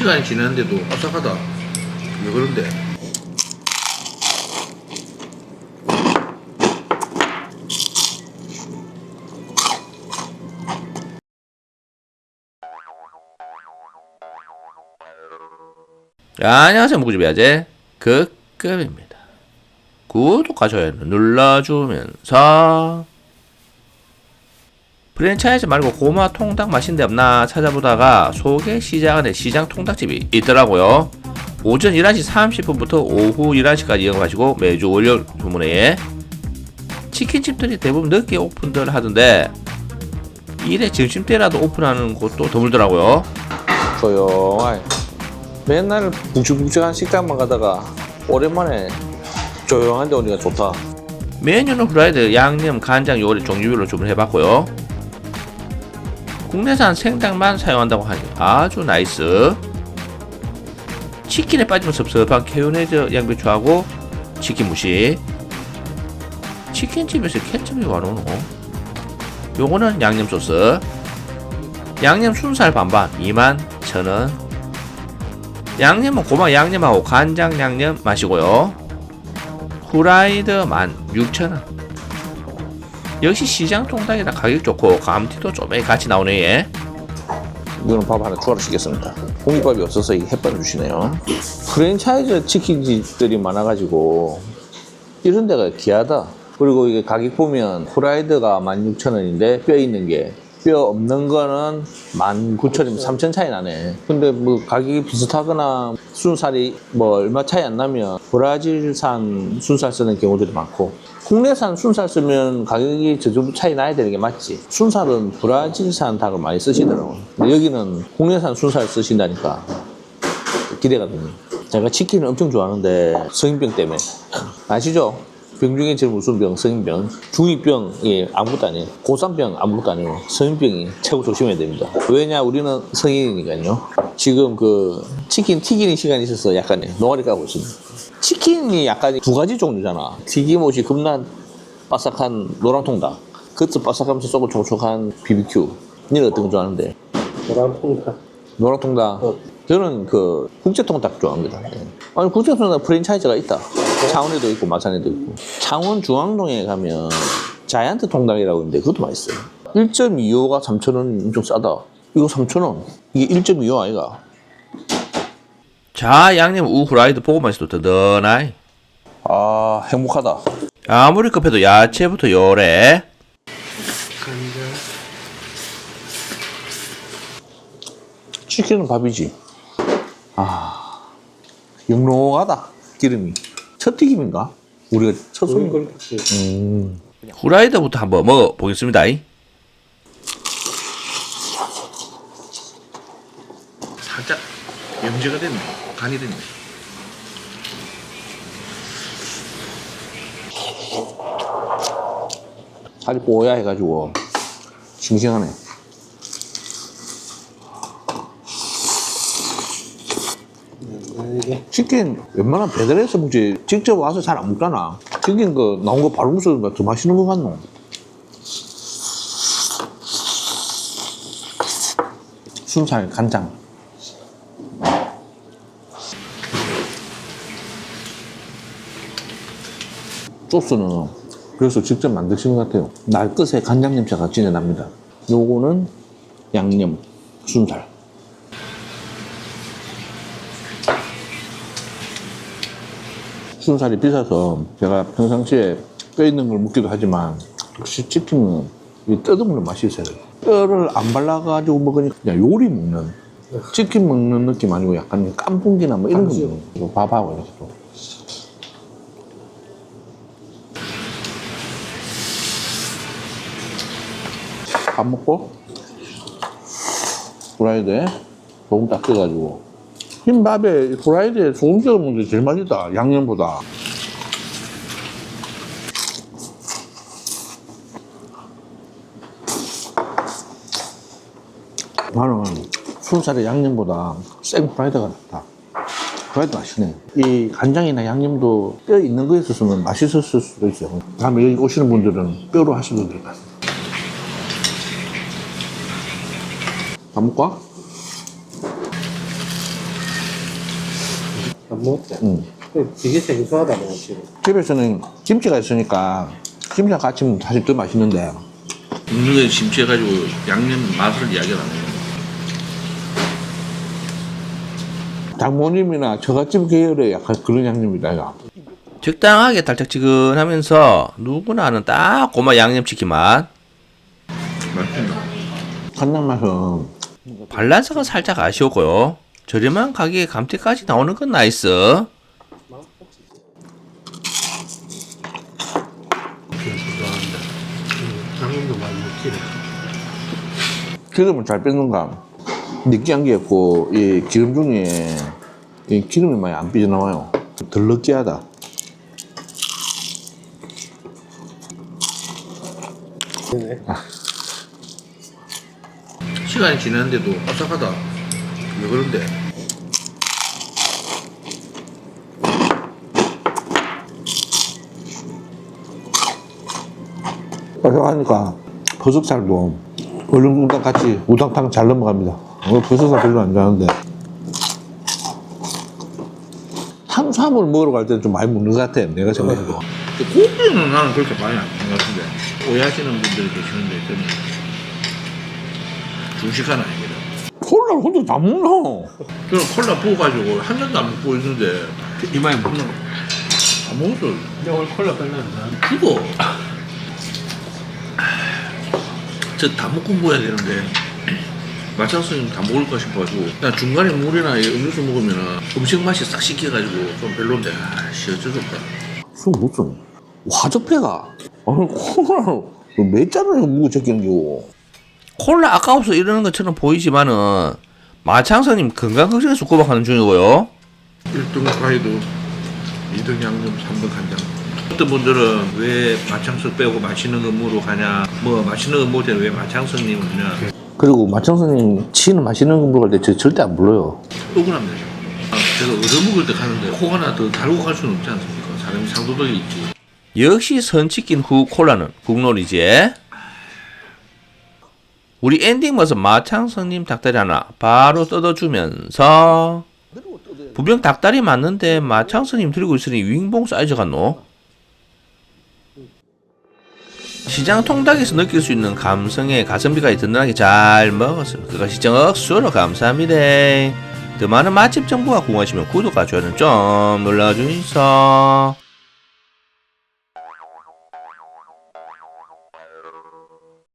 시간이 지났는데도 바삭하다. 왜 그런데? 안녕하세요. 무구집 야제. 극급입니다. 구독과 좋아요. 눌러주면서 프랜차이즈 말고 고마 통닭 맛인데 없나 찾아보다가 소개 시장 안에 시장 통닭집이 있더라고요. 오전 11시 30분부터 오후 11시까지 영업하시고 매주 월요일 주문에 치킨집들이 대부분 늦게 오픈들 하던데 이래 점심때라도 오픈하는 곳도 드물더라고요. 조용하게 맨날 묵직묵직한 식당만 가다가 오랜만에 조용한 데 오니까 좋다. 메뉴는 후라이드, 양념, 간장, 요리 종류별로 주문해봤고요. 국내산 생닭만 사용한다고 하니 아주 나이스. 치킨에 빠지면 섭섭한 케요네즈 양배추하고 치킨 무시. 치킨집에서 케첩이 와노노. 요거는 양념 소스. 양념 순살 반반 2만 1,000원. 양념은 고막 양념하고 간장 양념 마시고요. 후라이드 16,000원. 역시 시장 통닭이라 가격 좋고 감튀도 좀 같이 나오네 얘. 이거는 밥 하나 추가로 시켰습니다. 공깃밥이 없어서 이 햇반 주시네요. 프랜차이즈 치킨집들이 많아가지고 이런 데가 귀하다. 그리고 이게 가격 보면 후라이드가 16,000원인데 뼈 있는 게 뼈 없는 거는 19,000원, 3,000 차이 나네. 근데 뭐 가격이 비슷하거나 순살이 뭐 얼마 차이 안 나면 브라질산 순살 쓰는 경우들이 많고 국내산 순살 쓰면 가격이 저 정도 차이 나야 되는 게 맞지. 순살은 브라질산 닭을 많이 쓰시더라고. 근데 여기는 국내산 순살 쓰신다니까 기대가 됩니다. 제가 치킨을 엄청 좋아하는데 성인병 때문에 아시죠? 병 중에 제일 무슨 병? 성인병. 중2병이 아무것도 아니에요. 고3병 아무것도 아니에요. 성인병이 최고 조심해야 됩니다. 왜냐? 우리는 성인이니까요. 지금 그 치킨 튀기는 시간이 있어서 약간 노가리 까고 있습니다. 치킨이 약간 두 가지 종류잖아. 튀김옷이 겁나 바삭한 노랑통닭. 겉은 바삭하면서 속은 촉촉한 BBQ. 니는 어떤 거 좋아하는데? 노란통닭 노랑통닭. 저는 그 국제통닭 좋아합니다. 예. 아니 국제통닭 프랜차이즈가 있다. 창원에도 있고 마산에도 있고. 창원 중앙동에 가면 자이언트 통닭이라고 있는데 그것도 맛있어요. 1.25가 3,000원 엄청 싸다. 이거 3,000원. 이게 1.25 아이가? 자 양념 우 후라이드 보고만 있어도 든든하이. 아 행복하다. 아무리 급해도 야채부터 요래. 치킨은 밥이지. 아 영롱하다 기름이. 첫 튀김인가? 우리가 첫 손. 걸 같이 후라이드부터 한번 먹어보겠습니다. 살짝 염제가 됐네. 간이 됐네. 살이 뽀야 해가지고 싱싱하네. 이게 치킨 웬만하면 배달해서 먹지 직접 와서 잘 안 먹잖아. 치킨 그 나온 거 바로 먹으니까 더 맛있는 거 같노. 순살 간장. 소스는 그래서 직접 만드시는 것 같아요. 날것의 간장 냄새가 진해 납니다. 요거는 양념 순살. 순살이 비싸서 제가 평상시에 뼈 있는 걸 먹기도 하지만 역시 치킨은 이 뜯어먹는 맛이 있어요. 뼈를 안 발라가지고 먹으니까 그냥 요리 먹는 치킨 먹는 느낌 아니고 약간 깐풍기나 뭐 이런 거. 먹는 거. 밥하고 이렇게 또. 밥 먹고 후라이드에 소금 딱 떠가지고 흰밥에 후라이드에 소금 찍어 먹는 게 제일 맛있다 양념보다. 나는 순살의 양념보다 생 후라이드가 낫다. 후라이드 맛있네. 이 간장이나 양념도 뼈 있는 거 있었으면 맛있었을 수도 있어요 다음에 여기 오시는 분들은 뼈로 하시면 될 것 같아요 밥 먹고 와? 안 먹었대. 음. 그 되게 생소하다 뭐 지금. 집에서는 김치가 있으니까 김치랑 같이 먹으면 사실 더 맛있는데 먹는 게 심취해가지고 양념 맛을 이야기를 안 해요. 장모님이나 저갓집 계열의 약간 그런 양념이다 이거. 적당하게 달짝지근하면서 누구나 아는 딱 고마 양념치킨 맛. 맛있나? 간장 맛은 밸런스가 살짝 아쉬웠고요. 저렴한 가격에 감튀까지 나오는 건 나이스. 기름을 잘 뺏는가 느끼한 게 없고 이 기름 중에 이 기름이 많이 안 삐져나와요 덜 느끼하다 네네. 시간이 지났는데도 바삭하다. 왜 그런데? 하니까 버섯살도 얼른국당 같이 우당탕 잘 넘어갑니다 어, 버섯살 별로 안 좋아하는데 탄수화물 먹으러 갈 때는 좀 많이 먹는 것 같아 내가 생각해도 근데 고기는 나는 그렇게 많이 안 먹는 것 같은데 오해하시는 분들이 계시는데 저는 중식한 아닙니다. 콜라를 혼자 다 먹나 저는 콜라 부어가지고 한 잔도 안 먹고 있는데 이마에 먹는 거. 다 먹었어. 근데 오늘 콜라 나. 죽어. 저다 먹고 먹어야 되는데 마찬가지로 다 먹을 거 싶어가지고. 그냥 중간에 물이나 이 음료수 먹으면 음식 맛이 싹 씻겨가지고 좀 별론데. 아씨 어쩔 수 없다. 술 무슨? 화접해가? 아니 콜라를 몇 잔을 먹고 제끼는 겨? 콜라 아까워서 이러는 것처럼 보이지만은 마창선님 건강 걱정에서 꼬박하는 중이고요. 1등 과이도 2등 양념 3등 간장 어떤 분들은 왜 마창석 빼고 맛있는 거 먹으러 가냐 뭐 맛있는 거 먹을 때왜 마창석님 오냐 그리고 마청선님 치는 맛있는 거 먹을 때저 절대 안 불러요. 억울합니다 아, 제가 얻어먹을 때 가는데 코 하나 더 달고 갈 수는 없지 않습니까? 사람이 상도덕이 있지. 역시 선치킨 후 콜라는 국놀이지. 우리 엔딩 모습 마창선님 닭다리 하나 바로 뜯어주면서 부병 닭다리 맞는데 마창선님 들고 있으니 윙봉 사이즈 같노? 시장 통닭에서 느낄 수 있는 감성의 가성비가 든든하게 잘 먹었습니다. 그것이 정억수로 감사합니다. 더 많은 맛집 정보가 궁금하시면 구독과 좋아요는 좀 눌러주이소.